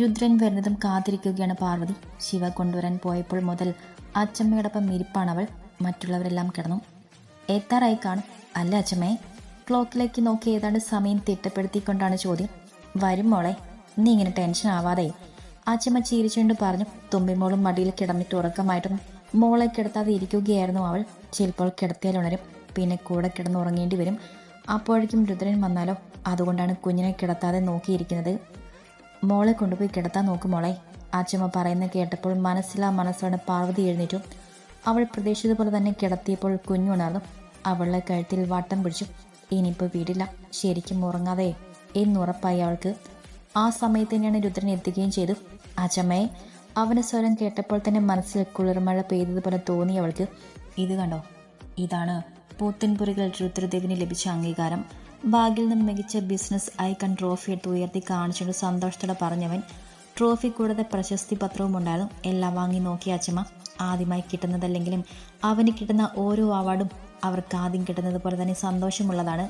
രുദ്രൻ വരുന്നതും കാത്തിരിക്കുകയാണ് പാർവതി. ശിവ കൊണ്ടുവരാൻ പോയപ്പോൾ മുതൽ അച്ചമ്മയോടൊപ്പം ഇരിപ്പാണ് അവൾ. മറ്റുള്ളവരെല്ലാം കിടന്നു. എത്താറായി കാണും. അല്ല അച്ചമ്മയെ ക്ലോക്കിലേക്ക് നോക്കി ഏതാണ്ട് സമയം തിട്ടപ്പെടുത്തിക്കൊണ്ടാണ് ചോദ്യം. വരും മോളെ നീ ഇങ്ങനെ ടെൻഷൻ ആവാതെ. അച്ചമ്മ ചിരിച്ചുകൊണ്ട് പറഞ്ഞു. തുമ്പിമോളും മടിയിൽ കിടന്നിട്ട് ഉറക്കമായിട്ടും മോളെ കിടത്താതെ ഇരിക്കുകയായിരുന്നു അവൾ. ചിലപ്പോൾ കിടത്തിയാൽ ഉണരും. പിന്നെ കൂടെ കിടന്നുറങ്ങേണ്ടി വരും. അപ്പോഴേക്കും രുദ്രൻ വന്നാലോ? അതുകൊണ്ടാണ് കുഞ്ഞിനെ കിടത്താതെ നോക്കിയിരിക്കുന്നത്. മോളെ കൊണ്ടുപോയി കിടത്താൻ നോക്കും മോളെ. ആച്ചമ്മ പറയുന്ന കേട്ടപ്പോൾ മനസ്സിലാ മനസ്സോടെ പാർവതി എഴുന്നേറ്റു. അവൾ പ്രതീക്ഷിച്ചതുപോലെ തന്നെ കിടത്തിയപ്പോൾ കുഞ്ഞുണർന്നു അവളുടെ കഴുത്തിൽ വട്ടം പിടിച്ചു. ഇനിയിപ്പോൾ വീടില്ല. ശരിക്കും ഉറങ്ങാതെ എന്നുറപ്പായി അവൾക്ക്. ആ സമയത്ത് തന്നെയാണ് രുദ്രൻ എത്തുകയും ചെയ്തു. അച്ചമ്മയെ അവന്റെ സ്വരം കേട്ടപ്പോൾ തന്നെ മനസ്സിൽ കുളിർമഴ പെയ്തതുപോലെ തോന്നി അവൾക്ക്. ഇത് കണ്ടോ? ഇതാണ് പൂത്തൻപുരികൾ രുദ്രദേവിന് ലഭിച്ച അംഗീകാരം. ബാഗിൽ നിന്നും മികച്ച ബിസിനസ് ഐക്കൺ ട്രോഫി എടുത്ത് ഉയർത്തി കാണിച്ചുകൊണ്ട് സന്തോഷത്തോടെ പറഞ്ഞവൻ ട്രോഫി കൂടാതെ പ്രശസ്തി പത്രവും ഉണ്ടായിരുന്നു എല്ലാം വാങ്ങി നോക്കിയ അച്ഛമ്മ ആദ്യമായി കിട്ടുന്നതല്ലെങ്കിലും അവന് കിട്ടുന്ന ഓരോ അവാർഡും അവർക്ക് ആദ്യം കിട്ടുന്നത് പോലെ തന്നെ സന്തോഷമുള്ളതാണ്.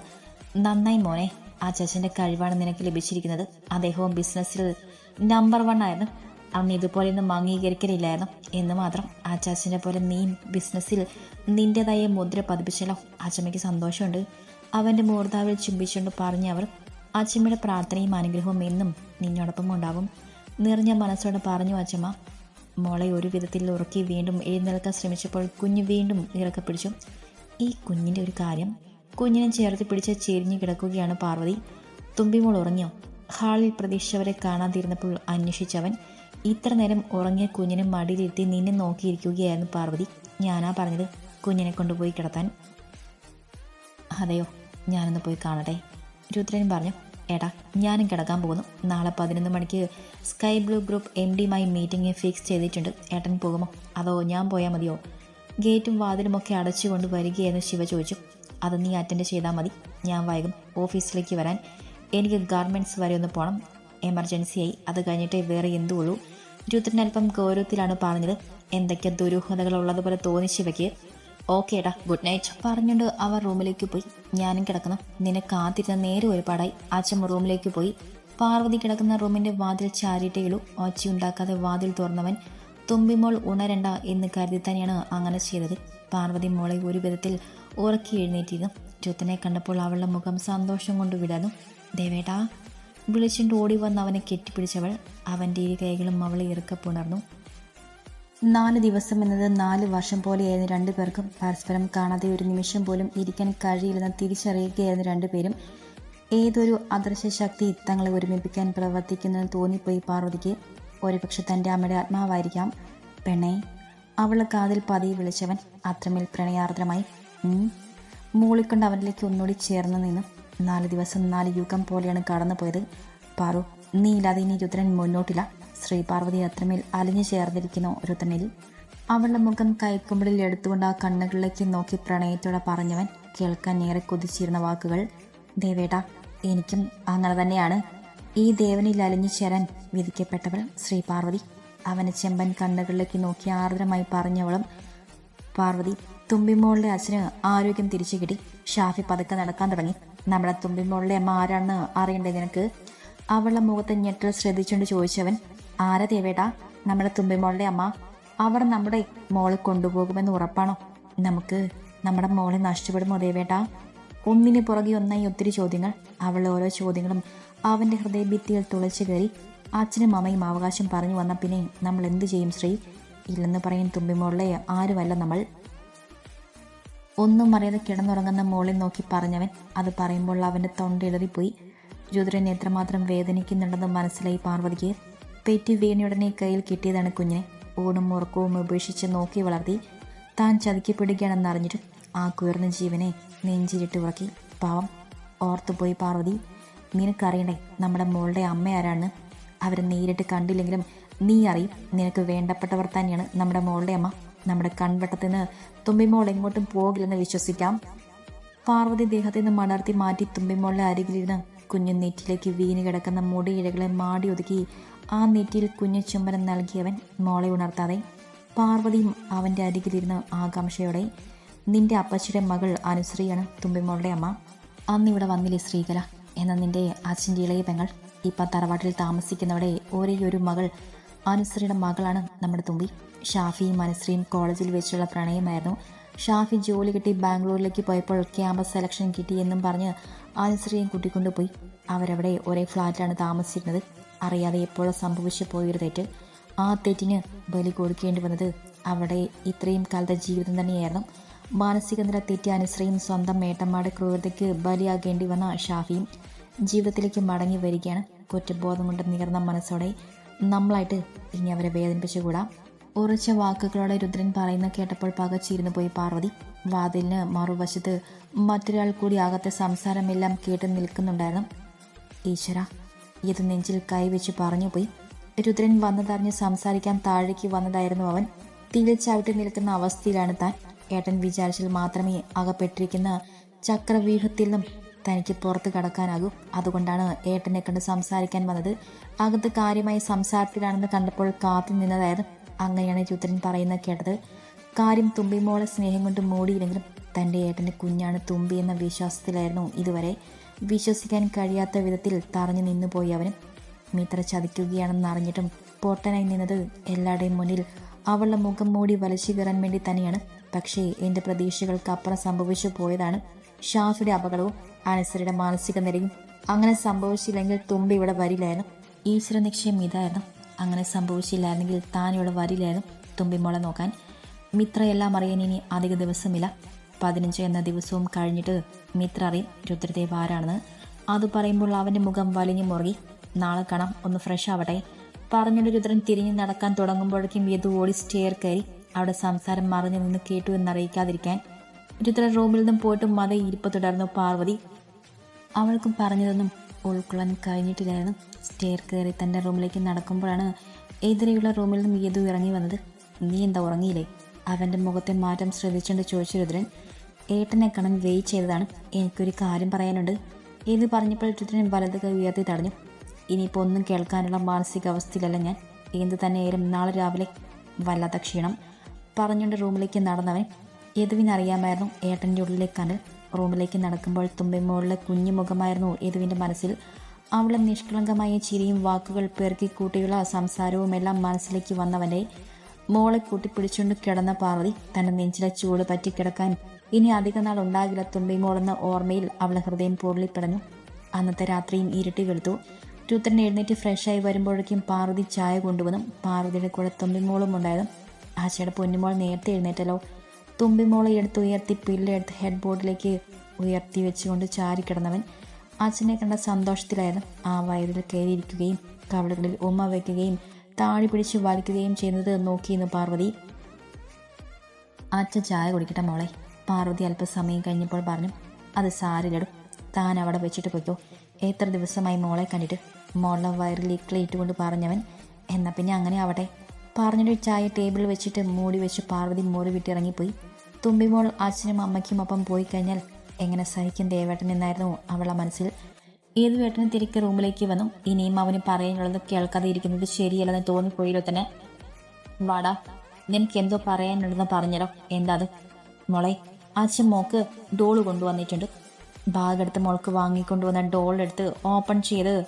നന്നായി മോനെ ആ ചച്ചന്റെ കഴിവാണ് നിനക്ക് ലഭിച്ചിരിക്കുന്നത്. അദ്ദേഹവും ബിസിനസ്സിൽ നമ്പർ വൺ ആയിരുന്നു. അന്ന് ഇതുപോലെയൊന്നും അംഗീകരിക്കലില്ലായിരുന്നു. എന്ന് മാത്രം ചാച്ചനെ പോലെ നീ ബിസിനസ്സിൽ നിന്റെതായ മുദ്ര പതിപ്പിച്ചല്ലോ അച്ചമ്മയ്ക്ക് സന്തോഷമുണ്ട്. അവന്റെ മൂർധാവിൽ ചുംബിച്ചുകൊണ്ട് പറഞ്ഞ അവർ അച്ചമ്മയുടെ പ്രാർത്ഥനയും അനുഗ്രഹവും എന്നും നിന്നോടൊപ്പം ഉണ്ടാവും. നിറഞ്ഞ മനസ്സോടെ പറഞ്ഞു അച്ചമ്മ മോളെ ഒരു വിധത്തിൽ ഉറക്കി വീണ്ടും എഴുന്നേൽക്കാൻ ശ്രമിച്ചപ്പോൾ കുഞ്ഞ് വീണ്ടും ഇറക്കെ പിടിച്ചു. ഈ കുഞ്ഞിന്റെ ഒരു കാര്യം കുഞ്ഞിനെ ചേർത്ത് പിടിച്ച് ചെരിഞ്ഞു കിടക്കുകയാണ് പാർവതി. തുമ്പിമോൾ ഉറങ്ങിയോ? ഹാളിൽ പ്രതീക്ഷിച്ചവരെ കാണാതിരുന്നപ്പോൾ അന്വേഷിച്ചവൻ ഇത്ര നേരം ഉറങ്ങിയ കുഞ്ഞിനെ മടിയിലിരുത്തി നിന്നെ നോക്കിയിരിക്കുകയായിരുന്നു പാർവതി. ഞാനാ പറഞ്ഞത് കുഞ്ഞിനെ കൊണ്ടുപോയി കിടത്താൻ. അതെയോ? ഞാനൊന്ന് പോയി കാണട്ടെ. രുദ്രൻ പറഞ്ഞു എടാ ഞാനും കിടക്കാൻ പോകുന്നു. നാളെ പതിനൊന്ന് മണിക്ക് സ്കൈ ബ്ലൂ ഗ്രൂപ്പ് എം ഡിയുമായി മീറ്റിംഗ് ഫിക്സ് ചെയ്തിട്ടുണ്ട്. ഏട്ടൻ പോകുമോ? അതോ ഞാൻ പോയാൽ മതിയോ? ഗേറ്റും വാതിലും ഒക്കെ അടച്ചുകൊണ്ട് വരികയെന്ന് ശിവ ചോദിച്ചു. അത് നീ അറ്റൻഡ് ചെയ്താൽ മതി. ഞാൻ വൈകും ഓഫീസിലേക്ക് വരാൻ. എനിക്ക് ഗാർമെന്റ്സ് വരെ ഒന്ന് പോകണം എമർജൻസിയായി അത് കഴിഞ്ഞിട്ടേ വേറെ എന്തു ഉള്ളൂ. രുദ്രൻ അല്പം ഗൗരവത്തിലാണ് പറഞ്ഞത്. എന്തൊക്കെ ദുരൂഹതകൾ ഉള്ളതുപോലെ തോന്നി ശിവയ്ക്ക്. ഓക്കെ ഡാ ഗുഡ് നൈറ്റ് പറഞ്ഞുകൊണ്ട് അവർ റൂമിലേക്ക് പോയി. ഞാനും കിടക്കണം നിന്നെ കാത്തിരുന്ന നേരെ ഒരുപാടായി. അച്ഛൻ റൂമിലേക്ക് പോയി. പാർവതി കിടക്കുന്ന റൂമിന്റെ വാതിൽ ചാരിട്ടേയുള്ളൂ ഒച്ചയുണ്ടാക്കാതെ വാതിൽ തുറന്നവൻ തുമ്പിമോൾ ഉണരണ്ട എന്ന് കരുതി തന്നെയാണ് അങ്ങനെ ചെയ്തത്. പാർവതി മോളെ ഒരു വിധത്തിൽ ഉറക്കി എഴുന്നേറ്റിരുന്നു. ചുത്തനെ കണ്ടപ്പോൾ അവളുടെ മുഖം സന്തോഷം കൊണ്ട് വിടർന്നു. ദേവേട്ടാ വിളിച്ചുകൊണ്ട് ഓടി വന്ന് അവനെ കെട്ടിപ്പിടിച്ചവൾ അവന്റെ ഇരു കൈകളും അവളെ ഇറുക്കപ്പുണർന്നു നാല് ദിവസം എന്നത് നാല് വർഷം പോലെയായിരുന്നു രണ്ടുപേർക്കും പരസ്പരം കാണാതെ ഒരു നിമിഷം പോലും ഇരിക്കാൻ കഴിയില്ലെന്ന് തിരിച്ചറിയുകയായിരുന്നു രണ്ടുപേരും ഏതൊരു അദൃശ്യ ശക്തി തങ്ങളെ ഒരുമിപ്പിക്കാൻ പ്രവർത്തിക്കുന്നെന്ന് തോന്നിപ്പോയി പാർവതിക്ക്. ഒരുപക്ഷെ തന്റെ അമ്മയുടെ ആത്മാവായിരിക്കാം. പെണ്ണെ അവളെ കാതിൽ പതിയെ വിളിച്ചവൻ അത്രമേൽ പ്രണയാർദ്രമായി. മൂളിക്കൊണ്ട് അവനിലേക്ക് ഒന്നുകൂടി ചേർന്ന് നിന്നു. നാല് ദിവസം നാല് യുഗം പോലെയാണ് കടന്നുപോയത്. പാറു നീ ഇല്ലാതെ ഇനി രുദ്രൻ മുന്നോട്ടില്ല. ശ്രീ പാർവതി അത്രമേൽ അലിഞ്ഞു ചേർന്നിരിക്കുന്നു രുദ്രനിൽ അവളുടെ മുഖം കൈക്കുമ്പിളിൽ എടുത്തുകൊണ്ട് ആ കണ്ണുകളിലേക്ക് നോക്കി പ്രണയത്തോടെ പറഞ്ഞവൻ കേൾക്കാൻ ഏറെ കൊതിച്ചിരുന്ന വാക്കുകൾ ദേവേട്ട എനിക്കും അങ്ങനെ തന്നെയാണ്. ഈ ദേവനിൽ അലിഞ്ഞു ചേരാൻ വിധിക്കപ്പെട്ടവൾ ശ്രീ പാർവതി. അവന് ചെമ്പൻ കണ്ണുകളിലേക്ക് നോക്കി ആർദ്രമായി പറഞ്ഞവളും പാർവതി തുമ്പിമോളുടെ അച്ഛന് ആരോഗ്യം തിരിച്ചു കിട്ടി. ഷാഫി പതുക്കെ നടക്കാൻ തുടങ്ങി. നമ്മുടെ തുമ്പിമോളുടെ അമ്മ ആരാണെന്ന് അറിയണ്ടേ നിനക്ക്? അവളുടെ മുഖത്തെ ഞെട്ടൽ ശ്രദ്ധിച്ചുകൊണ്ട് ചോദിച്ചവൻ ആരാ ദേവേടാ നമ്മുടെ തുമ്പിമോളുടെ അമ്മ. അവർ നമ്മുടെ മോളെ കൊണ്ടുപോകുമെന്ന് ഉറപ്പാണോ? നമുക്ക് നമ്മുടെ മോളെ നഷ്ടപ്പെടുമോ ദേവേട്ടാ? ഒന്നിന് പുറകെ ഒന്നായി ഒത്തിരി ചോദ്യങ്ങൾ അവളുടെ ഓരോ ചോദ്യങ്ങളും അവന്റെ ഹൃദയഭിത്തിയിൽ തുളച്ചു കയറി അച്ഛനും അമ്മയും അവകാശം പറഞ്ഞു വന്ന പിന്നെ നമ്മൾ എന്ത് ചെയ്യും ശ്രീ? ഇല്ലെന്ന് പറയും തുമ്പിമോളെ ആരുമല്ല നമ്മൾ. ഒന്നും അറിയാതെ കിടന്നുറങ്ങുന്ന മോളെ നോക്കി പറഞ്ഞവൻ അത് പറയുമ്പോൾ അവന്റെ തൊണ്ടയിടറിപ്പോയി രുദ്രൻ എത്രമാത്രം വേദനിക്കുന്നുണ്ടെന്ന് മനസ്സിലായി പാർവതിക്ക്. പെറ്റി വീണയുടനെ കയ്യിൽ കിട്ടിയതാണ് കുഞ്ഞിനെ. ഊണും ഉറക്കവും ഉപേക്ഷിച്ച് നോക്കി വളർത്തി. താൻ ചതിക്കപ്പെടുകയാണെന്ന് അറിഞ്ഞിട്ട് ആ കുയർന്ന ജീവനെ നെഞ്ചിരിട്ട് ഉറക്കി. പാവം ഓർത്തുപോയി പാർവതി. നിനക്കറിയണ്ടേ നമ്മുടെ മോളുടെ അമ്മ ആരാണ് അവരെ നേരിട്ട് കണ്ടില്ലെങ്കിലും നീ അറിയും. നിനക്ക് വേണ്ടപ്പെട്ടവർ തന്നെയാണ് നമ്മുടെ മോളുടെ അമ്മ. നമ്മുടെ കൺവട്ടത്തിന് തുമ്പിമോൾ എങ്ങോട്ടും പോകില്ലെന്ന് വിശ്വസിക്കാം. പാർവതി ദേഹത്തിൽ നിന്ന് മടർത്തി മാറ്റി തുമ്പിമോളുടെ അരികിലിരുന്ന് കുഞ്ഞു നെറ്റിലേക്ക് വീണ് കിടക്കുന്ന മുടിയിഴകളെ മാടി ഒതുക്കി ആ നെറ്റിയിൽ കുഞ്ഞു ചുംബനം നൽകിയവൻ മോളെ ഉണർത്താതെ പാർവതിയും അവന്റെ അരികിലിരുന്ന് ആകാംക്ഷയോടെ നിന്റെ അപ്പച്ചിയുടെ മകൾ അനുശ്രീയാണ് തുമ്പിമോളുടെ അമ്മ. അന്ന് ഇവിടെ വന്നില്ലേ ശ്രീകല? എന്ന നിന്റെ അച്ഛന്റെ ഇളയ പെങ്ങൾ ഇപ്പം തറവാട്ടിൽ താമസിക്കുന്നവടെ ഒരേ ഒരു മകൾ അനുശ്രീയുടെ മകളാണ് നമ്മുടെ തുമ്പി. ഷാഫിയും അനുശ്രീയും കോളേജിൽ വെച്ചുള്ള പ്രണയമായിരുന്നു. ഷാഫി ജോലി കിട്ടി ബാംഗ്ലൂരിലേക്ക് പോയപ്പോൾ ക്യാമ്പസ് സെലക്ഷൻ കിട്ടി കിട്ടിയെന്നും പറഞ്ഞ് അനുശ്രീയും കൂട്ടിക്കൊണ്ടുപോയി. അവരവിടെ ഒരേ ഫ്ലാറ്റിലാണ് താമസിച്ചിരുന്നത്. അറിയാതെ എപ്പോഴോ സംഭവിച്ചു പോയൊരു തെറ്റ് ആ തെറ്റിന് ബലി കൊടുക്കേണ്ടി വന്നത് അവിടെ ഇത്രയും കാലത്തെ ജീവിതം തന്നെയായിരുന്നു. മാനസിക നില തെറ്റി അനുശ്രയും സ്വന്തം മേട്ടന്മാരുടെ ക്രൂരതയ്ക്ക് ബലിയാകേണ്ടി വന്ന ഷാഫിയും ജീവിതത്തിലേക്ക് മടങ്ങി വരികയാണ്. കുറ്റബോധം കൊണ്ട് നികർന്ന മനസ്സോടെ നമ്മളായിട്ട് ഇനി അവരെ വേദനിപ്പിച്ചുകൂടാ. ഉറച്ച വാക്കുകളോടെ രുദ്രൻ പറയുന്ന കേട്ടപ്പോൾ പകച്ചിരുന്നു പോയി പാർവതി. വാതിലിന് മറുവശത്ത് മറ്റൊരാൾ കൂടി അകത്തെ സംസാരമെല്ലാം കേട്ട് നിൽക്കുന്നുണ്ടായിരുന്നു. ഈശ്വര ഇത് നെഞ്ചിൽ കൈവച്ച് പറഞ്ഞുപോയി. രുദ്രൻ വന്നതറിഞ്ഞ് സംസാരിക്കാൻ താഴേക്ക് വന്നതായിരുന്നു അവൻ. തിരിച്ചവിട്ട് നിൽക്കുന്ന അവസ്ഥയിലാണ് താൻ. ഏട്ടൻ വിചാരിച്ചാൽ മാത്രമേ അകപ്പെട്ടിരിക്കുന്ന ചക്രവ്യൂഹത്തിൽ നിന്നും തനിക്ക് പുറത്ത് കടക്കാനാകൂ. അതുകൊണ്ടാണ് ഏട്ടനെ കണ്ട് സംസാരിക്കാൻ വന്നത്. അകത്ത് കാര്യമായി സംസാരത്തിലാണെന്ന് കണ്ടപ്പോൾ കാത്തു നിന്നതായിരുന്നു അങ്ങനെയാണ് രുദ്രൻ പറയുന്നത് കേട്ടത്. കാര്യം തുമ്പിമോളെ സ്നേഹം കൊണ്ട് മൂടിയില്ലെങ്കിലും തന്റെ ഏട്ടന്റെ കുഞ്ഞാണ് തുമ്പി എന്ന വിശ്വാസത്തിലായിരുന്നു ഇതുവരെ. വിശ്വസിക്കാൻ കഴിയാത്ത വിധത്തിൽ തറഞ്ഞു നിന്നുപോയി അവൻ മിത്ര ചതിക്കുകയാണെന്ന് അറിഞ്ഞിട്ടും പൊട്ടനായി നിന്നത് എല്ലാവരുടെയും മുന്നിൽ അവളുടെ മുഖം മൂടി വലിച്ചു കയറാൻ വേണ്ടി തന്നെയാണ്. പക്ഷേ എന്റെ പ്രതീക്ഷകൾക്ക് അപ്പുറം സംഭവിച്ചു പോയതാണ് ഷാഫിയുടെ അപകടവും അനസരയുടെ മാനസിക നിലയും. അങ്ങനെ സംഭവിച്ചില്ലെങ്കിൽ തുമ്പ ഇവിടെ വരില്ലായിരുന്നു. ഈശ്വര നിക്ഷയം ഇതായിരുന്നു. അങ്ങനെ സംഭവിച്ചില്ലായിരുന്നെങ്കിൽ താൻ ഇവിടെ വരില്ലായിരുന്നു തുമ്പിമോളെ നോക്കാൻ. മിത്രയെല്ലാം അറിയാൻ ഇനി അധിക ദിവസമില്ല. പതിനഞ്ച് എന്ന ദിവസവും കഴിഞ്ഞിട്ട് മിത്ര അറിയും രുദ്രദേവ് ആരാണെന്ന്. അത് പറയുമ്പോൾ അവന്റെ മുഖം വലിഞ്ഞു മുറുകി നാളെ കാണാം ഒന്ന് ഫ്രഷ് ആവട്ടെ. പറഞ്ഞൊരു രുദ്രൻ തിരിഞ്ഞു നടക്കാൻ തുടങ്ങുമ്പോഴേക്കും യദു ഓടി സ്റ്റെയർ കയറി അവിടെ സംസാരം മറിഞ്ഞു നിന്ന് കേട്ടു എന്നറിയിക്കാതിരിക്കാൻ. രുദ്രൻ റൂമിൽ നിന്നും പോയിട്ട് മത ഇരിപ്പ് തുടർന്നു പാർവതി. അവൾക്കും പറഞ്ഞതൊന്നും ഉൾക്കൊള്ളാൻ കഴിഞ്ഞിട്ടില്ലായിരുന്നു. സ്റ്റെയർ കയറി തന്റെ റൂമിലേക്ക് നടക്കുമ്പോഴാണ് എതിരെയുള്ള റൂമിൽ നിന്നും യദു ഇറങ്ങി വന്നത്. നീ എന്താ ഉറങ്ങിയില്ലേ? അവന്റെ മുഖത്തെ മാറ്റം ശ്രദ്ധിച്ചുകൊണ്ട് ചോദിച്ചു രുദ്രൻ. ഏട്ടനെ കാണാൻ വെയിറ്റ് ചെയ്തതാണ്. എനിക്കൊരു കാര്യം പറയാനുണ്ട്. ഇത് പറഞ്ഞപ്പോൾ രുദ്രൻ വലത് കൈ ഉയർത്തി തടഞ്ഞു. ഇനിയിപ്പോൾ ഒന്നും കേൾക്കാനുള്ള മാനസികാവസ്ഥയിലല്ല ഞാൻ. എന്ത് തന്നെയായാലും നാളെ രാവിലെ വല്ലാത്ത ക്ഷീണം. പറഞ്ഞുകൊണ്ട് റൂമിലേക്ക് നടന്നവൻ യദുവിനറിയാമായിരുന്നു ഏട്ടന്റെ ഉള്ളിലെ കനൽ റൂമിലേക്ക് നടക്കുമ്പോൾ തുമ്പിമോളിലെ കുഞ്ഞു മുഖമായിരുന്നു യദുവിന്റെ മനസ്സിൽ. അവളെ നിഷ്കളങ്കമായ ചിരിയും വാക്കുകൾ പെറുക്കി കൂട്ടിയുള്ള സംസാരവും എല്ലാം മനസ്സിലേക്ക് വന്നവന്റെ മോളെ കൂട്ടിപ്പിടിച്ചുകൊണ്ട് കിടന്ന പാർവതി തന്റെ നെഞ്ചിലെ ചൂട് പറ്റി കിടക്കാൻ ഇനി അധിക നാൾ ഉണ്ടാകില്ല തുമ്പിമോളെന്ന ഓർമ്മയിൽ അവളെ ഹൃദയം പൊള്ളിപ്പിടഞ്ഞു അന്നത്തെ രാത്രിയും ഇരുട്ടി വെളുത്തു. രുദ്രൻ എഴുന്നേറ്റ് ഫ്രഷായി വരുമ്പോഴേക്കും പാർവതി ചായ കൊണ്ടുവന്നു. പാർവതിയുടെ കൂടെ തുമ്പിമോളും ഉണ്ടായിരുന്നു. ആശയുടെ പൊന്നുമോൾ നേരത്തെ എഴുന്നേറ്റല്ലോ. തുമ്പിമോളെ എടുത്ത് ഉയർത്തി പില്ലെടുത്ത് ഹെഡ് ബോർഡിലേക്ക് ഉയർത്തി വെച്ചുകൊണ്ട് ചാരി കിടന്നവൻ അച്ഛനെ കണ്ട സന്തോഷത്തിലായിരുന്നു. ആ വയറിൽ കയറിയിരിക്കുകയും കവളുകളിൽ ഉമ്മ വയ്ക്കുകയും താഴി പിടിച്ച് വലിക്കുകയും ചെയ്യുന്നത് നോക്കിയിരുന്നു പാർവതി. അച്ഛൻ ചായ കുടിക്കട്ടെ മോളെ. പാർവതി അല്പസമയം കഴിഞ്ഞപ്പോൾ പറഞ്ഞു അത് സാരില്ലടും താൻ അവിടെ വെച്ചിട്ട് പോയിക്കോ. എത്ര ദിവസമായി മോളെ കണ്ടിട്ട്? മോളെ വയറിൽ കൊണ്ട് പറഞ്ഞവൻ എന്നാൽ പിന്നെ അങ്ങനെ ആവട്ടെ. പറഞ്ഞിട്ട് ചായ ടേബിളിൽ വെച്ചിട്ട് മൂടി വെച്ച് പാർവതി മോറി വിട്ടിറങ്ങിപ്പോയി തുമ്പിമോൾ അച്ഛനും അമ്മയ്ക്കും ഒപ്പം പോയി കഴിഞ്ഞാൽ എങ്ങനെ സഹിക്കും ദേവേട്ടൻ എന്നായിരുന്നു അവളുടെ മനസ്സിൽ. ഏത് വേട്ടനും തിരികെ റൂമിലേക്ക് വന്നു. ഇനിയും അവന് പറയാനുള്ളത് കേൾക്കാതെ ഇരിക്കുന്നത് ശരിയല്ലെന്ന് തോന്നിപ്പോയില്ലോ തന്നെ. വാടാ നിനക്ക് എന്തോ പറയാനുള്ളതെന്ന് പറഞ്ഞല്ലോ എന്താ അത്? മോളെ അച്ഛൻ മോക്ക് ഡോൾ കൊണ്ടുവന്നിട്ടുണ്ട്. ബാഗ് എടുത്ത് മോൾക്ക് വാങ്ങിക്കൊണ്ടുവന്ന ഡോളെടുത്ത് ഓപ്പൺ ചെയ്ത്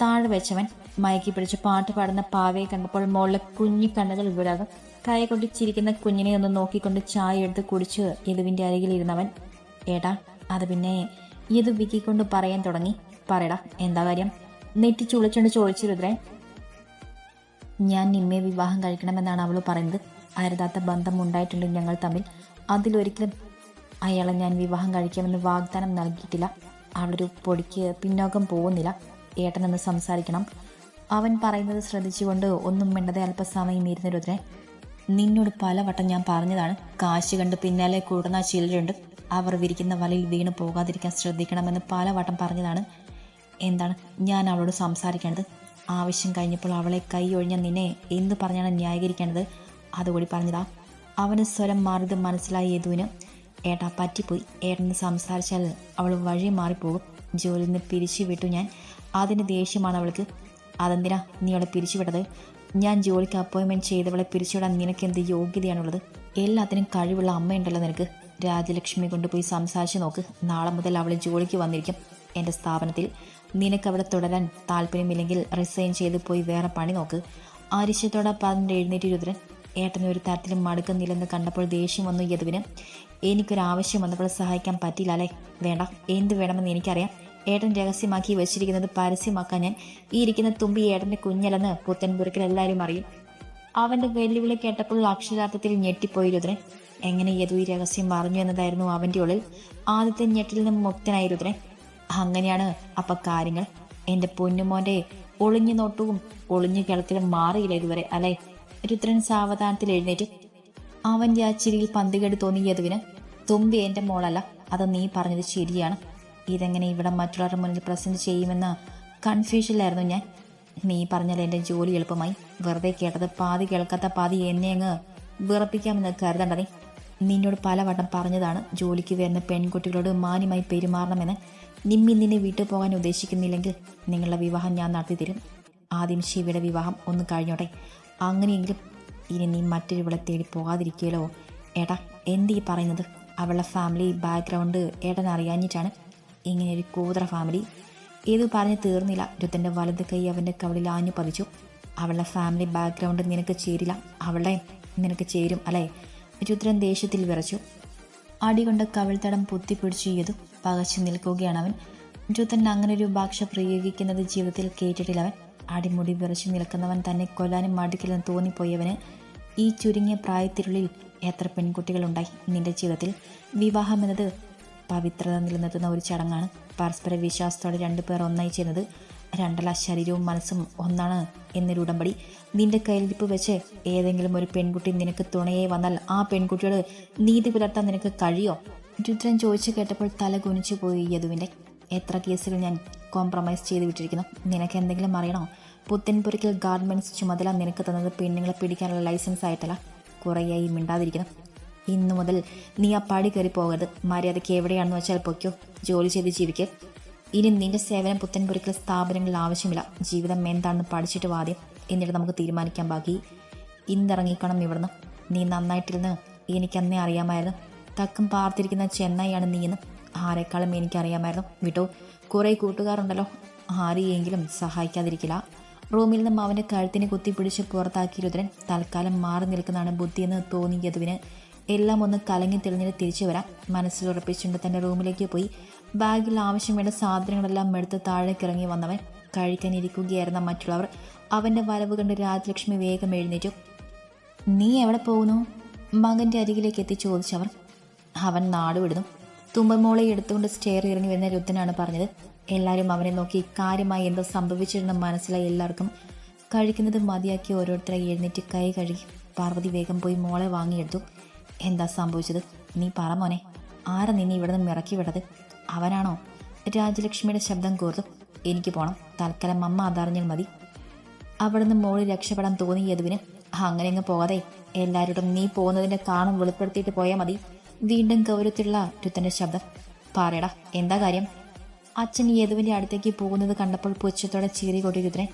താഴെ വെച്ചവൻ മയക്കി പിടിച്ച് പാട്ട് പാടുന്ന പാവയെ കണ്ടപ്പോൾ മോളിലെ കുഞ്ഞു കണ്ണുകൾ വിടാകും കൈ കൊണ്ട് ചിരിക്കുന്ന കുഞ്ഞിനെ ഒന്ന് നോക്കിക്കൊണ്ട് ചായ എടുത്ത് കുടിച്ച് യദുവിന്റെ അരികിലിരുന്നവൻ ഏട്ടാ അത് പിന്നെ യദു വിക്കിക്കൊണ്ട് പറയാൻ തുടങ്ങി. പറയടാ എന്താ കാര്യം? നെറ്റി ചുളിച്ചുകൊണ്ട് ചോദിച്ചു രുദ്രൻ ഞാൻ നിമ്മയെ വിവാഹം കഴിക്കണമെന്നാണ് അവൾ പറയുന്നത്. അരുതാത്ത ബന്ധം ഉണ്ടായിട്ടുണ്ട് ഞങ്ങൾ തമ്മിൽ. അതിലൊരിക്കലും അയാളെ ഞാൻ വിവാഹം കഴിക്കാമെന്ന് വാഗ്ദാനം നൽകിയിട്ടില്ല. അവളൊരു പൊടിക്ക് പിന്നോക്കം പോകുന്നില്ല. ഏട്ടനൊന്ന് സംസാരിക്കണം. അവൻ പറയുന്നത് ശ്രദ്ധിച്ചുകൊണ്ട് ഒന്നും മിണ്ടതെ അല്പസമയം ഇരുന്ന നിന്നോട് പലവട്ടം ഞാൻ പറഞ്ഞതാണ്. കാശ് കണ്ട് പിന്നാലെ കൂടുന്ന ചിലരുണ്ട്. അവർ വിരിക്കുന്ന വലയിൽ വീണ് പോകാതിരിക്കാൻ ശ്രദ്ധിക്കണമെന്ന് പലവട്ടം പറഞ്ഞതാണ്. എന്താണ് ഞാൻ അവളോട് സംസാരിക്കേണ്ടത്? ആവശ്യം കഴിഞ്ഞപ്പോൾ അവളെ കൈ ഒഴിഞ്ഞ നിന്നെ എന്ത് പറഞ്ഞാണ് ന്യായീകരിക്കേണ്ടത്? അതുകൂടി പറഞ്ഞതാ. അവന് സ്വരം മാറിയത് മനസ്സിലായി യദുവിന്. ഏട്ടാ പറ്റിപ്പോയി. ഏട്ടന് സംസാരിച്ചാൽ അവൾ വഴി മാറിപ്പോകും. ജോലിയിൽ നിന്ന് പിരിച്ചു വിട്ടു ഞാൻ. അതിന് ദേഷ്യമാണ് അവൾക്ക്. അതെന്തിനാ നീ അവളെ പിരിച്ചുവിട്ടത് ഞാൻ ജോലിക്ക് അപ്പോയിൻമെന്റ് ചെയ്തവളെ പിരിച്ചുവിടാൻ നിനക്ക് എന്ത് യോഗ്യതയാണുള്ളത്? എല്ലാത്തിനും കഴിവുള്ള അമ്മയുണ്ടല്ലോ നിനക്ക്. രാജലക്ഷ്മി കൊണ്ടുപോയി സംസാരിച്ച് നോക്ക്. നാളെ മുതൽ അവൾ ജോലിക്ക് വന്നിരിക്കും. എന്റെ സ്ഥാപനത്തിൽ നിനക്ക് അവിടെ തുടരാൻ താല്പര്യമില്ലെങ്കിൽ റിസൈൻ ചെയ്ത് പോയി വേറെ പണി നോക്ക്. ആരിശ്യത്തോടെ പറഞ്ഞിട്ട് എഴുന്നേറ്റ് രുദ്രൻ ഏട്ടനെ ഒരു തരത്തിലും മടുക്കുന്നില്ലെന്ന് കണ്ടപ്പോൾ ദേഷ്യം വന്നു യദുവിന്. എനിക്കൊരാവശ്യം വന്നപ്പോൾ സഹായിക്കാൻ പറ്റില്ല അല്ലേ? വേണ്ട. എന്ത് വേണമെന്ന് എനിക്കറിയാം. ഏട്ടൻ രഹസ്യമാക്കി വെച്ചിരിക്കുന്നത് പരസ്യമാക്കാൻ ഞാൻ ഈ ഇരിക്കുന്ന തുമ്പി ഏട്ടന്റെ കുഞ്ഞല്ലെന്ന് പുത്തൻപുരക്കിൽ എല്ലാവരും അറിയും. അവന്റെ വെല്ലുവിളി കേട്ടപ്പോൾ അക്ഷരാർത്ഥത്തിൽ ഞെട്ടിപ്പോയി രുദ്രൻ. എങ്ങനെ യദു ഈ രഹസ്യം പറഞ്ഞു എന്നതായിരുന്നു അവന്റെ ഉള്ളിൽ. ആദ്യത്തെ ഞെട്ടിൽ നിന്ന് മുക്തനായി രുദ്രൻ. അങ്ങനെയാണ് അപ്പം കാര്യങ്ങൾ. എന്റെ പൊന്നുമോന്റെ ഒളിഞ്ഞു നോട്ടവും ഒളിഞ്ഞു കിളത്തിലും മാറിയില്ല ഇതുവരെ അല്ലെ? രുദ്രൻ സാവധാനത്തിൽ എഴുന്നേറ്റ് അവന്റെ ആ ചിരിയിൽ പന്തികേട് തോന്നി യദുവിന് തുമ്പി എന്റെ മോളല്ല അത് നീ പറഞ്ഞത് ശരിയാണ്. ഇതെങ്ങനെ ഇവിടെ മറ്റുള്ളവരുടെ മുന്നിൽ പ്രസന്റ് ചെയ്യുമെന്ന കൺഫ്യൂഷനിലായിരുന്നു ഞാൻ. നീ പറഞ്ഞാൽ എന്റെ ജോലി എളുപ്പമായി. വെറുതെ കേട്ടത് പാതി കേൾക്കാത്ത പാതി എന്നെ അങ്ങ് വിറപ്പിക്കാമെന്ന് കരുതണ്ട നീ. നിന്നോട് പലവട്ടം പറഞ്ഞതാണ് ജോലിക്ക് വരുന്ന പെൺകുട്ടികളോട് മാന്യമായി പെരുമാറണമെന്ന്. നിമ്മി നിന്നെ വീട്ടിൽ പോകാൻ ഉദ്ദേശിക്കുന്നില്ലെങ്കിൽ നിങ്ങളുടെ വിവാഹം ഞാൻ നടത്തി തരും ആദ്യം ശിവയുടെ വിവാഹം ഒന്ന് കഴിഞ്ഞോട്ടെ. അങ്ങനെയെങ്കിലും ഇനി നീ മറ്റൊരുവളെ തേടി പോകാതിരിക്കുകയോ എടാ എന്ത് ഈ പറയുന്നത്? അവളുടെ ഫാമിലി ബാക്ക്ഗ്രൗണ്ട് ഏട്ടൻ അറിയാഞ്ഞിട്ടാണ് ഇങ്ങനെ ഒരു കൂതറ ഫാമിലി ഏത് പറഞ്ഞ് തീർന്നില്ല. രുത്തന്റെ വലത് കൈ അവന്റെ കവളിൽ ആഞ്ഞു പതിച്ചു. അവളുടെ ഫാമിലി ബാക്ക്ഗ്രൗണ്ട് നിനക്ക് ചേരില്ല. അവളുടെ നിനക്ക് ചേരും അല്ലേ? രുദ്രൻ ദേഷ്യത്തിൽ വിറച്ചു. അടികൊണ്ട് കവിൾത്തടം പൊത്തിപ്പിടിച്ചു ചെയ്തു. പകച്ചു നിൽക്കുകയാണ് അവൻ. രുദ്രൻ അങ്ങനെ ഒരു ഭാഷ പ്രയോഗിക്കുന്നത് ജീവിതത്തിൽ കേട്ടിട്ടില്ല അവൻ. അടിമുടി വിറച്ചു നിൽക്കുന്നവൻ തന്നെ കൊല്ലാനും മടുക്കില്ലെന്ന് തോന്നിപ്പോയവന് ഈ ചുരുങ്ങിയ പ്രായത്തിനുള്ളിൽ എത്ര പെൺകുട്ടികളുണ്ടായി? നിന്റെ ജീവിതത്തിൽ വിവാഹം എന്നത് പവിത്രത നിലനിർത്തുന്ന ഒരു ചടങ്ങാണ്. പരസ്പര വിശ്വാസത്തോടെ രണ്ടുപേർ ഒന്നായി ചെയ്യുന്നത് രണ്ടല ശരീരവും മനസ്സും ഒന്നാണ് എന്നൊരു ഉടമ്പടി. നിന്റെ കയ്യിലിരിപ്പ് വെച്ച് ഏതെങ്കിലും ഒരു പെൺകുട്ടി നിനക്ക് തുണയെ വന്നാൽ ആ പെൺകുട്ടിയോട് നീതി പുലർത്താൻ നിനക്ക് കഴിയോ? രുദ്രൻ ചോദിച്ചു കേട്ടപ്പോൾ തല കുനിച്ചു പോയി യദുവിന്റെ എത്ര കേസുകൾ ഞാൻ കോംപ്രമൈസ് ചെയ്ത് വിട്ടിരിക്കുന്നു നിനക്ക് എന്തെങ്കിലും അറിയണോ? പുത്തൻപുരയ്ക്കൽ ഗാർമെന്റ്സ് ചുമതല നിനക്ക് തന്നത് പെണ്ണുങ്ങളെ പിടിക്കാനുള്ള ലൈസൻസ് ആയിട്ടല്ല. കുറേയായി മിണ്ടാതിരിക്കണം. ഇന്നു മുതൽ നീ ആ പടി കയറി പോകരുത്. മര്യാദയ്ക്ക് എവിടെയാണെന്ന് വെച്ചാൽ പൊയ്ക്കോ. ജോലി ചെയ്ത് ജീവിക്ക്. ഇനി നിന്റെ സേവനം പുത്തൻപുരയ്ക്കൽ സ്ഥാപനങ്ങളിൽ ആവശ്യമില്ല. ജീവിതം എന്താണെന്ന് പഠിച്ചിട്ട് വാദ്യം എന്നിട്ട് നമുക്ക് തീരുമാനിക്കാൻ ബാക്കി. ഇന്നിറങ്ങിക്കണം ഇവിടുന്ന്. നീ നന്നായിട്ടിരുന്ന് എനിക്കന്നേ അറിയാമായിരുന്നു. തക്കം പാർത്തിരിക്കുന്ന ചെന്നൈയാണ് നീയെന്ന് ആരെക്കാളും എനിക്കറിയാമായിരുന്നു. വിട്ടോ. കുറേ കൂട്ടുകാരുണ്ടല്ലോ. ആരെയെങ്കിലും സഹായിക്കാതിരിക്കില്ല. റൂമിൽ നിന്നും അവന്റെ കഴുത്തിനെ കുത്തിപ്പിടിച്ച് പുറത്താക്കി രുദ്രൻ തൽക്കാലം മാറി നിൽക്കുന്നതാണ് ബുദ്ധിയെന്ന് തോന്നിയതുവിന് എല്ലാം ഒന്ന് കലങ്ങി തെളിഞ്ഞിട്ട് തിരിച്ചു വരാം. മനസ്സിലുറപ്പിച്ചുകൊണ്ട് തന്റെ റൂമിലേക്ക് പോയി. ബാഗിൽ ആവശ്യം വേണ്ട സാധനങ്ങളെല്ലാം എടുത്ത് താഴേക്ക് ഇറങ്ങി വന്നവൻ കഴിക്കാനിരിക്കുകയായിരുന്ന മറ്റുള്ളവർ അവന്റെ വരവ് കണ്ട് രാജലക്ഷ്മി വേഗം എഴുന്നേറ്റു. നീ എവിടെ പോകുന്നു? മകന്റെ അരികിലേക്ക് എത്തി ചോദിച്ചവർ അവൻ നാട് വിടുന്നു തുമ്പമോളെ എടുത്തുകൊണ്ട് സ്റ്റെയർ ഇറങ്ങി വരുന്ന രുദ്ധനാണ് പറഞ്ഞത്. എല്ലാവരും അവനെ നോക്കി കാര്യമായി എന്തോ സംഭവിച്ചിരുന്ന മനസ്സിലായി എല്ലാവർക്കും. കഴിക്കുന്നത് മതിയാക്കി ഓരോരുത്തരെ എഴുന്നേറ്റ് കൈ കഴുകി പാർവതി വേഗം പോയി മോളെ വാങ്ങിയെടുത്തു. എന്താ സംഭവിച്ചത്? നീ പറ മോനെ. ആരാ നിന്നെ ഇവിടെ നിന്ന് ഇറക്കി വിടത് അവനാണോ? രാജലക്ഷ്മിയുടെ ശബ്ദം കോർത്തു. എനിക്ക് പോണം. തൽക്കാലം അമ്മ അതറിഞ്ഞാൽ മതി. അവിടുന്ന് മോളിൽ രക്ഷപ്പെടാൻ തോന്നി യദുവിന് അങ്ങനെ അങ്ങ് പോകാതെ. എല്ലാവരോടും നീ പോകുന്നതിന്റെ കാരണം വെളിപ്പെടുത്തിയിട്ട് പോയാൽ മതി. വീണ്ടും ഗൗരവത്തിലുള്ള രുത്തന്റെ ശബ്ദം. പാറയടാ എന്താ കാര്യം? അച്ഛൻ യദുവിന്റെ അടുത്തേക്ക് പോകുന്നത് കണ്ടപ്പോൾ പുച്ഛത്തോടെ ചീറി കൊട്ടി രുദ്രൻ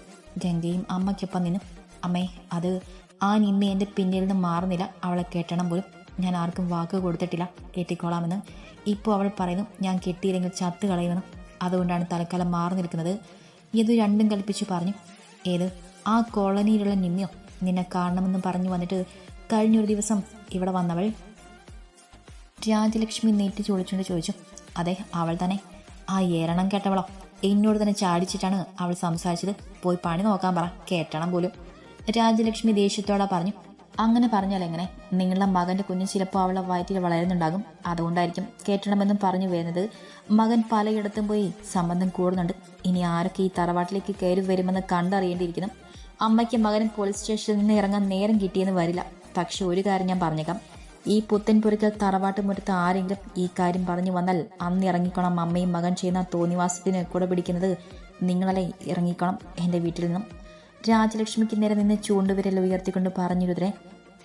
ഗംഗയും അമ്മയ്ക്കൊപ്പം നിന്നു. അമ്മേ അത് ആ നിമ്മ എന്റെ പിന്നിൽ നിന്ന് മാറുന്നില്ല. അവളെ കെട്ടണം പോലും. ഞാൻ ആർക്കും വാക്ക് കൊടുത്തിട്ടില്ല. കെട്ടിക്കോളാമെന്ന് ഇപ്പോൾ അവൾ പറയുന്നു ഞാൻ കെട്ടിയില്ലെങ്കിൽ ചത്ത് കളയുമെന്നും. അതുകൊണ്ടാണ് തൽക്കാലം മാറി നിൽക്കുന്നത്. യതു രണ്ടും കൽപ്പിച്ചു പറഞ്ഞു ഏത്? ആ കോളനിയിലുള്ള നിമ്മയോ നിന്നെ കാണണമെന്ന് പറഞ്ഞു വന്നിട്ട് കഴിഞ്ഞൊരു ദിവസം ഇവിടെ വന്നവൾ രാജലക്ഷ്മി നീട്ടി ചോദിച്ചുകൊണ്ട് ചോദിച്ചു അതെ അവൾ തന്നെ. ആ ഏരണം കേട്ടവളോ? എന്നോട് തന്നെ ചാടിച്ചിട്ടാണ് അവൾ സംസാരിച്ചത്. പോയി പണി നോക്കാൻ പറ കേട്ടണം പോലും. രാജലക്ഷ്മി ദേഷ്യത്തോടെ പറഞ്ഞു അങ്ങനെ പറഞ്ഞാൽ എങ്ങനെ? നിങ്ങളുടെ മകന്റെ കുഞ്ഞ് ചിലപ്പോൾ അവളെ വയറ്റിൽ വളരുന്നുണ്ടാകും. അതുകൊണ്ടായിരിക്കും കേട്ടണമെന്നും പറഞ്ഞു വരുന്നത്. മകൻ പലയിടത്തും പോയി സംബന്ധം കൂടുന്നുണ്ട്. ഇനി ആരൊക്കെ ഈ തറവാട്ടിലേക്ക് കയറി വരുമെന്ന് കണ്ടറിയേണ്ടിയിരിക്കുന്നു. അമ്മയ്ക്ക് മകനും പോലീസ് സ്റ്റേഷനിൽ നിന്ന് ഇറങ്ങാൻ നേരം കിട്ടിയെന്ന് വരില്ല. പക്ഷെ ഒരു കാര്യം ഞാൻ പറഞ്ഞേക്കാം. ഈ പുത്തൻപുരയ്ക്കൽ തറവാട്ട് മുറ്റത്ത് ആരെങ്കിലും ഈ കാര്യം പറഞ്ഞു വന്നാൽ അന്ന് ഇറങ്ങിക്കണം അമ്മയും മകൻ ചെയ്യുന്ന തോന്നിവാസത്തിന് കൂടെ പിടിക്കുന്നത് നിങ്ങളെ ഇറങ്ങിക്കണം എന്റെ വീട്ടിൽ നിന്നും. രാജലക്ഷ്മിക്ക് നേരെ നിന്ന് ചൂണ്ടുവിരൽ ഉയർത്തിക്കൊണ്ട് പറഞ്ഞു രുദ്രൻ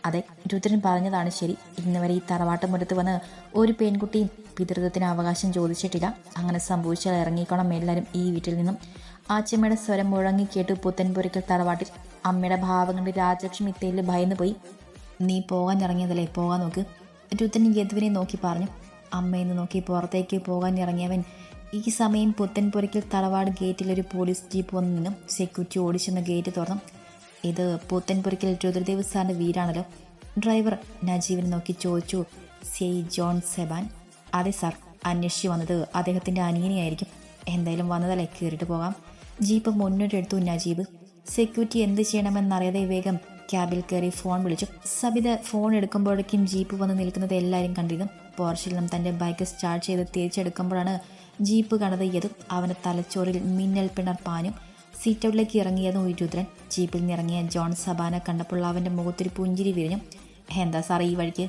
അതെ രുദ്രൻ പറഞ്ഞതാണ് ശരി. ഇന്ന് വരെ ഈ തറവാട്ട് മുറ്റത്ത് വന്ന് ഒരു പെൺകുട്ടിയും പിതൃത്വത്തിന് അവകാശം ചോദിച്ചിട്ടില്ല. അങ്ങനെ സംഭവിച്ചാൽ ഇറങ്ങിക്കണം എല്ലാവരും ഈ വീട്ടിൽ നിന്നും. ആച്ചമ്മയുടെ സ്വരം മുഴങ്ങി കേട്ട് പുത്തൻപുരയ്ക്കൽ തറവാട്ടിൽ. അമ്മയുടെ ഭാവം കണ്ട് രാജലക്ഷ്മി തേലിൽ ഭയന്നു പോയി നീ പോകാൻ ഇറങ്ങിയതല്ലേ? പോകാൻ നോക്ക്. രുദ്രൻ യദുവിനെ നോക്കി പറഞ്ഞു. അമ്മയെന്ന് നോക്കി പുറത്തേക്ക് പോകാൻ ഇറങ്ങിയവൻ ഈ സമയം പുത്തൻപുരയ്ക്കൽ തറവാട് ഗേറ്റിൽ ഒരു പോലീസ് ജീപ്പ് വന്നു നിന്നും. സെക്യൂരിറ്റി ഓടിച്ചെന്ന് ഗേറ്റ് തുറന്നു. ഇത് പുത്തൻപുരയ്ക്കൽ രുദ്രദേവ് സാറിന്റെ വീടാണല്ലോ. ഡ്രൈവർ നജീവിനെ നോക്കി ചോദിച്ചു സെയ് ജോൺ സെബാൻ? അതെ സാർ അന്വേഷിച്ച് വന്നത് അദ്ദേഹത്തിന്റെ അനിയനെയായിരിക്കും എന്തായാലും വന്നതല്ലേ കയറിയിട്ട് പോകാം. ജീപ്പ് മുന്നോട്ടെടുത്തു നജീബ്. സെക്യൂരിറ്റി എന്ത് ചെയ്യണമെന്നറിയാതെ വേഗം ക്യാബിൽ കയറി ഫോൺ വിളിച്ചു. സബിത ഫോൺ എടുക്കുമ്പോഴേക്കും ജീപ്പ് വന്ന് നിൽക്കുന്നത് എല്ലാവരും കണ്ടിരുന്നു. നിന്നും തന്റെ ബൈക്ക് സ്റ്റാർട്ട് ചെയ്ത് തിരിച്ചെടുക്കുമ്പോഴാണ് ജീപ്പ് കണ്ടത് യതും അവന്റെ തലച്ചോറിൽ മിന്നൽ പിണർ പാഞ്ഞു. സീറ്റ് ഔട്ടിലേക്ക് ഇറങ്ങിയതും ഒരു ജീപ്പിൽ നിന്ന് ഇറങ്ങിയ ജോൺ സബാന കണ്ടപ്പോൾ അവന്റെ മുഖത്തൊരു പുഞ്ചിരി വിരിഞ്ഞു. എന്താ സാർ ഈ വഴിക്ക്?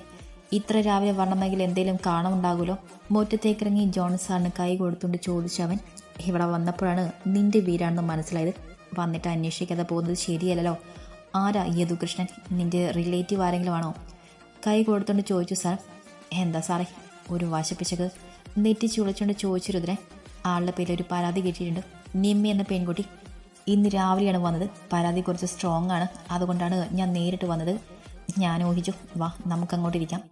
ഇത്ര രാവിലെ വരണമെങ്കിൽ എന്തെങ്കിലും കാണുമുണ്ടാകുമല്ലോ മുറ്റത്തേക്കിറങ്ങി ജോൺ സാറിന് കൈ കൊടുത്തുകൊണ്ട് ചോദിച്ചവൻ ഇവിടെ വന്നപ്പോഴാണ് നിന്റെ വീരാണെന്ന് മനസ്സിലായത്. വന്നിട്ട് അന്വേഷിക്കാതെ പോകുന്നത് ശരിയല്ലല്ലോ. ആരാ യദുകൃഷ്ണൻ? നിന്റെ റിലേറ്റീവ് ആരെങ്കിലും ആണോ? കൈ കൊടുത്തുകൊണ്ട് ചോദിച്ചു സാർ എന്താ സാറേ? ഒരു വശപ്പിച്ചത് നെറ്റി ചുളിച്ചുകൊണ്ട് ചോദിച്ചു രുദ്രൻ. ആളുടെ പേരിൽ ഒരു പരാതി കിട്ടിയിട്ടുണ്ട്. നിമ്മി എന്ന പെൺകുട്ടി ഇന്ന് രാവിലെയാണ് വന്നത്. പരാതി കുറച്ച് സ്ട്രോങ് ആണ്. അതുകൊണ്ടാണ് ഞാൻ നേരിട്ട് വന്നത്. ഞാൻ ഊഹിച്ചു. വാ നമുക്ക് അങ്ങോട്ട് ഇരിക്കാം.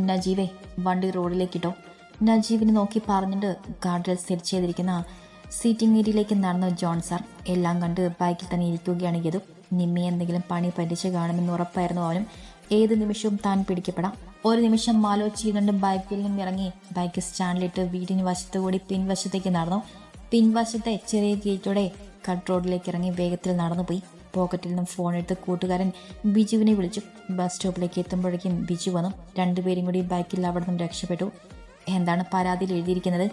നജീവേ വണ്ടി റോഡിലേക്ക് ഇട്ടോ. നജീബിനെ നോക്കി പറഞ്ഞിട്ട് ഗാർഡ്രസ് സെറ്റ് ചെയ്തിരിക്കുന്ന സീറ്റിംഗ് ഏരിയയിലേക്ക് നടന്ന ജോൺ സാർ എല്ലാം കണ്ട് ബൈക്കിൽ തന്നെ ഇരിക്കുകയാണ് യതു നിമ്മി എന്തെങ്കിലും പണി പറ്റിച്ച് കാണുമെന്ന് ഉറപ്പായിരുന്നു അവനും. ഏത് നിമിഷവും താൻ പിടിക്കപ്പെടാം. ഒരു നിമിഷം ആലോചിച്ച് ചെയ്തുകൊണ്ട് ബൈക്കിൽ നിന്നും ഇറങ്ങി ബൈക്ക് സ്റ്റാൻഡിലിട്ട് വീടിന് വശത്ത് കൂടി പിൻവശത്തേക്ക് നടന്നു. പിൻവശത്തെ ചെറിയ ഗേറ്റോടെ കട്ട് റോഡിലേക്ക് ഇറങ്ങി വേഗത്തിൽ നടന്നുപോയി പോക്കറ്റിൽ നിന്നും ഫോൺ എടുത്ത് കൂട്ടുകാരൻ ബിജുവിനെ വിളിച്ചു. ബസ് സ്റ്റോപ്പിലേക്ക് എത്തുമ്പോഴേക്കും ബിജു വന്നു. രണ്ടുപേരും കൂടി ബൈക്കിൽ അവിടെ നിന്നും രക്ഷപ്പെട്ടു. എന്താണ് പരാതിയിൽ എഴുതിയിരിക്കുന്നത്?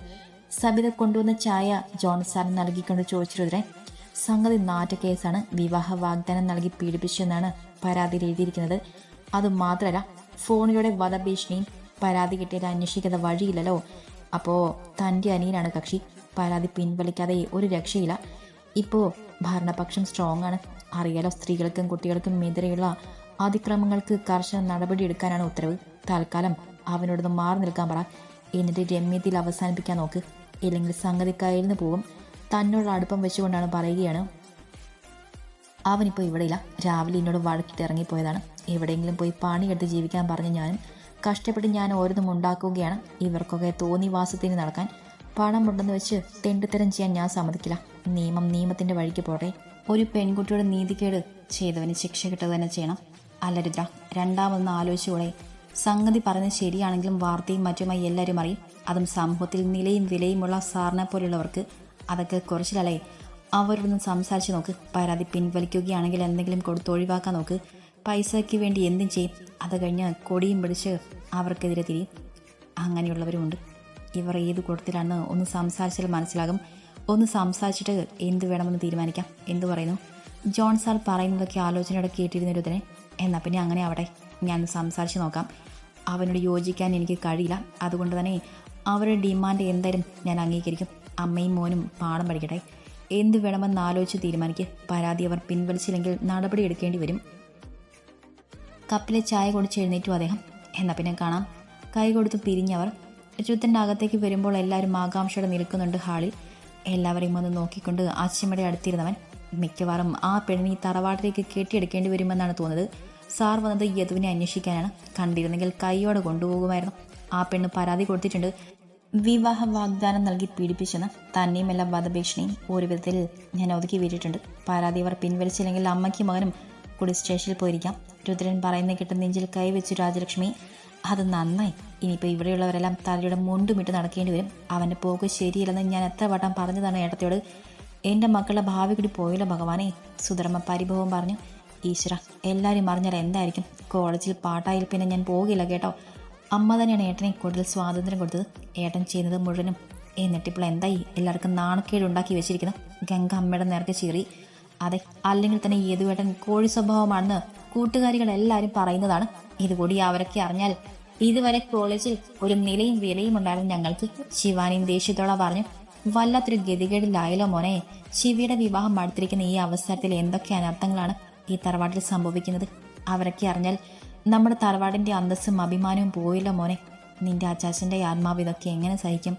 സബിത കൊണ്ടുവന്ന ചായ ജോൺ സാറിന് നൽകിക്കൊണ്ട് ചോദിച്ചിരുതരെ സംഗതി നാറ്റ കേസാണ്. വിവാഹ വാഗ്ദാനം നൽകി പീഡിപ്പിച്ചെന്നാണ് പരാതിയിൽ എഴുതിയിരിക്കുന്നത്. അതുമാത്രമല്ല ഫോണിലൂടെ വധഭീഷണിയും പരാതി കിട്ടിയത് അന്വേഷിക്കാതെ വഴിയില്ലല്ലോ. അപ്പോ തന്റെ അനിയനാണ് കക്ഷി. പരാതി പിൻവലിക്കാതെ ഒരു രക്ഷയില്ല. ഇപ്പോ ഭരണപക്ഷം സ്ട്രോങ് ആണ് അറിയാലോ സ്ത്രീകൾക്കും കുട്ടികൾക്കും എതിരെയുള്ള അതിക്രമങ്ങൾക്ക് കർശന നടപടി എടുക്കാനാണ് ഉത്തരവ്. തൽക്കാലം അവനോടൊന്ന് മാറി നിൽക്കാൻ പറ. എന്നിട്ട് രമ്യത്തിൽ അവസാനിപ്പിക്കാൻ നോക്ക്. ഇല്ലെങ്കിൽ സംഗതി കയ്യിൽ നിന്ന് പോകും. തന്നോട് അടുപ്പം വെച്ചുകൊണ്ടാണ് പറയുകയാണ്. അവനിപ്പോൾ ഇവിടെയില്ല. രാവിലെ എന്നോട് വഴക്കിട്ട് ഇറങ്ങിപ്പോയതാണ്. എവിടെയെങ്കിലും പോയി പണിയെടുത്ത് ജീവിക്കാൻ പറഞ്ഞ് ഞാനും കഷ്ടപ്പെട്ട് ഞാൻ ഓരോന്നും ഉണ്ടാക്കുകയാണ്. ഇവർക്കൊക്കെ തോന്നിവാസത്തിന് നടക്കാൻ പണമുണ്ടെന്ന് വെച്ച് തെണ്ടിത്തരം ചെയ്യാൻ ഞാൻ സമ്മതിക്കില്ല. നിയമം നിയമത്തിന്റെ വഴിക്ക് പോട്ടെ. ഒരു പെൺകുട്ടിയുടെ നീതിക്കേട് ചെയ്തവന് ശിക്ഷ കിട്ടുക തന്നെ ചെയ്യണം. അല്ല രുദ്ര രണ്ടാമതൊന്ന് ആലോചിച്ചുകൂടെ. സംഗതി പറഞ്ഞ് ശരിയാണെങ്കിലും വാർത്തയും മറ്റുമായി എല്ലാവരും അറിയും. അതും സമൂഹത്തിൽ നിലയും വിലയുമുള്ള സാറിനെ പോലുള്ളവർക്ക് അതൊക്കെ കുറച്ചിലല്ലേ? അവരോടൊന്ന് സംസാരിച്ച് നോക്ക്. പരാതി പിൻവലിക്കുകയാണെങ്കിൽ എന്തെങ്കിലും കൊടുത്ത് ഒഴിവാക്കാൻ നോക്ക്. പൈസയ്ക്ക് വേണ്ടി എന്തും ചെയ്യും. അത് കഴിഞ്ഞ് കൊടിയും പിടിച്ച് അവർക്കെതിരെ തിരിയും. അങ്ങനെയുള്ളവരുമുണ്ട്. ഇവർ ഏത് കൂട്ടത്തിലാണ് ഒന്ന് സംസാരിച്ചാൽ മനസ്സിലാകും. ഒന്ന് സംസാരിച്ചിട്ട് എന്ത് വേണമെന്ന് തീരുമാനിക്കാം. എന്തു പറയുന്നു? ജോൺ സാർ പറയുന്നതൊക്കെ ആലോചനയോടെ കേട്ടിരുന്നൊരുതനെ എന്നാൽ പിന്നെ അങ്ങനെ ആവട്ടെ. ഞാൻ സംസാരിച്ച് നോക്കാം. അവനോട് യോജിക്കാൻ എനിക്ക് കഴിയില്ല. അതുകൊണ്ട് തന്നെ അവരുടെ ഡിമാൻഡ് എന്തായാലും ഞാൻ അംഗീകരിക്കും. അമ്മയും മോനും പാഠം പഠിക്കട്ടെ. എന്ത് വേണമെന്ന് ആലോചിച്ച് തീരുമാനിക്ക്. പരാതി അവർ പിൻവലിച്ചില്ലെങ്കിൽ നടപടി എടുക്കേണ്ടി വരും. കപ്പിലെ ചായ കുടിച്ച് എഴുന്നേറ്റു അദ്ദേഹം. എന്നാൽ പിന്നെ കാണാം. കൈ കൊടുത്ത് പിരിഞ്ഞവർ. ചുത്തന്റെ അകത്തേക്ക് വരുമ്പോൾ എല്ലാവരും ആകാംക്ഷയോടെ നിൽക്കുന്നുണ്ട് ഹാളിൽ. എല്ലാവരെയും ഒന്ന് നോക്കിക്കൊണ്ട് അച്ഛമ്മയുടെ അടുത്തിരുന്നവൻ മിക്കവാറും ആ പെണ്ണിനെ ഈ തറവാട്ടിലേക്ക് കെട്ടിയെടുക്കേണ്ടി വരുമെന്നാണ് തോന്നുന്നത്. സാർ വന്നത് യദുവിനെ അന്വേഷിക്കാനാണ്. കണ്ടിരുന്നെങ്കിൽ കൈയോടെ കൊണ്ടുപോകുമായിരുന്നു. ആ പെണ്ണ് പരാതി കൊടുത്തിട്ടുണ്ട്. വിവാഹ വാഗ്ദാനം നൽകി പീഡിപ്പിച്ചെന്ന് തന്നെയും എല്ലാ വധഭീഷണിയും ഒരു വിധത്തിൽ ഞാൻ ഒതുക്കി വീട്ടിട്ടുണ്ട് പരാതി അവർ പിൻവലിച്ചില്ലെങ്കിൽ അമ്മയ്ക്ക് മകനും കൂടി സ്റ്റേഷനിൽ പോയിരിക്കാം. രുദ്രൻ പറയുന്ന കിട്ടുന്ന നെഞ്ചിൽ കൈവച്ചു രാജലക്ഷ്മി അത് നന്നായി. ഇനിയിപ്പോൾ ഇവിടെയുള്ളവരെല്ലാം തലയുടെ മുണ്ടുമിട്ട് നടക്കേണ്ടി വരും. അവന്റെ പോക്ക് ശരിയല്ലെന്ന് ഞാൻ എത്ര വട്ടം പറഞ്ഞതാണ് ഏട്ടത്തോട് എന്റെ മക്കളുടെ ഭാവി കൂടി പോയല്ലോ ഭഗവാനെ സുധർമ്മ പരിഭവം പറഞ്ഞു. ഈശ്വര എല്ലാവരും അറിഞ്ഞാൽ എന്തായിരിക്കും? കോളേജിൽ പാട്ടായാൽ പിന്നെ ഞാൻ പോകില്ല കേട്ടോ. അമ്മ തന്നെയാണ് ഏട്ടനെ കൂടുതൽ സ്വാതന്ത്ര്യം കൊടുത്തത്. ഏട്ടൻ ചെയ്യുന്നത് മുഴുവനും എന്നിട്ടിപ്പോൾ എന്തായി? എല്ലാവർക്കും നാണക്കേട് ഉണ്ടാക്കി വെച്ചിരിക്കുന്നു. ഗംഗ അമ്മയുടെ നേർക്ക് ചീറി. അതെ അല്ലെങ്കിൽ തന്നെ യേതുവേട്ടൻ കോഴി സ്വഭാവമാണെന്ന് കൂട്ടുകാരികളെല്ലാവരും പറയുന്നതാണ്. ഇതുകൂടി അവരൊക്കെ അറിഞ്ഞാൽ ഇതുവരെ കോളേജിൽ ഒരു നിലയും വിലയും ഉണ്ടായിരുന്നു ഞങ്ങൾക്ക് ശിവാനിയും ദേഷ്യത്തോളം പറഞ്ഞു വല്ലാത്തൊരു ഗതികേടിലായാലോ മോനെ. ശിവയുടെ വിവാഹം അടുത്തിരിക്കുന്ന ഈ അവസരത്തിൽ എന്തൊക്കെ അനർത്ഥങ്ങളാണ്? ഈ തറവാട്ടിൽ സംഭവിക്കുന്നത്? അവരൊക്കെ അറിഞ്ഞാൽ നമ്മുടെ തറവാടിന്റെ അന്തസ്സും അഭിമാനവും പോയില്ല മോനെ. നിന്റെ അച്ചാച്ചന്റെ ആത്മാവ് ഇതൊക്കെ എങ്ങനെ സഹിക്കും?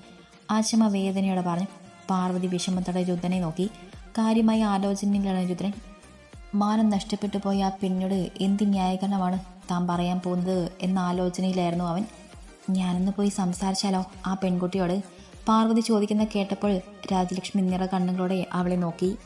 ആശമ വേദനയോടെ പറഞ്ഞു. പാർവതി വിഷമത്തോടെ രുദ്രനെ നോക്കി. കാര്യമായ ആലോചനയിലാണ് രുദ്രൻ. മാനം നഷ്ടപ്പെട്ടു പോയ ആ പെണ്ണിനോട് എന്ത് ന്യായീകരണമാണ് താൻ പറയാൻ പോകുന്നത് എന്ന ആലോചനയിലായിരുന്നു അവൻ. ഞാനൊന്ന് പോയി സംസാരിച്ചാലോ? ആ പെൺകുട്ടിയോട് പാർവതി ചോദിക്കുന്ന കേട്ടപ്പോൾ രാജലക്ഷ്മി നിറ കണ്ണുകളോടെ അവളെ നോക്കി.